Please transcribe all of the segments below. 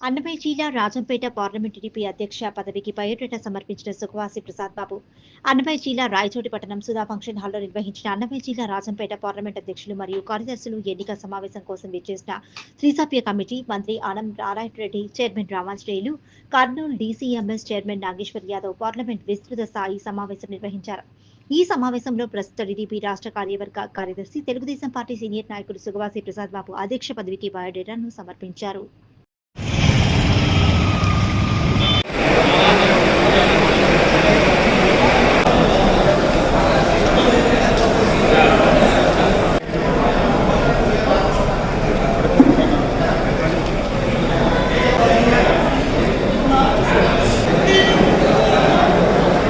అన్నమయ్య జిల్లా Rajampet parliament TDP అధ్యక్ష పదవికి బయోడేటా సమర్పించిన సుఖవాసి ప్రసాద్ బాబు అన్నమయ్య జిల్లా రాయచోటి పట్టణం సుధా ఫంక్షన్ హాల్లో నిర్వహించిన అన్నమయ్య జిల్లా రాజంపేట పార్లమెంట్ అధ్యక్షులు మరియు కార్యదర్శులు ఎన్నిక సమావేశం కోసం విచ్చేసిన త్రిసభ్య కమిటీ మంత్రి Anam Narayana Reddy chairman Ramanjaneyulu Kurnool DCMS chairman Nageshwar Yadav parliament విస్తృత స్థాయి సమావేశం నిర్వహించారు. ఈ సమావేశంలో ప్రస్తుత టీడీపీ రాష్ట్ర కార్యవర్గ కార్యదర్శి తెలుగుదేశం పార్టీ సీనియర్ నాయకుడు సుగవాసి ప్రసాద్ బాబు అధ్యక్ష పదవికి బయోడేటాను సమర్పించారు.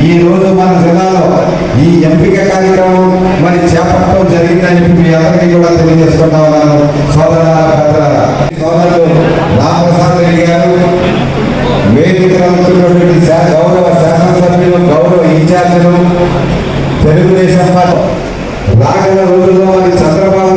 ఈ రోజు మన జిల్లాలో ఈ ఎంపిక కార్యక్రమం మరి చేపట్టడం జరిగిందని మీ అందరికీ కూడా తెలియజేసుకుంటా ఉన్నాను. సోదర సోదరులు రామప్రసాద్ రెడ్డి గారు వేదికలో ఉంటున్నటువంటి గౌరవ శాసనసభ్యులు గౌరవ ఇన్ఛార్జీలు తెలుగుదేశం పార్టీ రాగల రోజుల్లో మరి చంద్రబాబు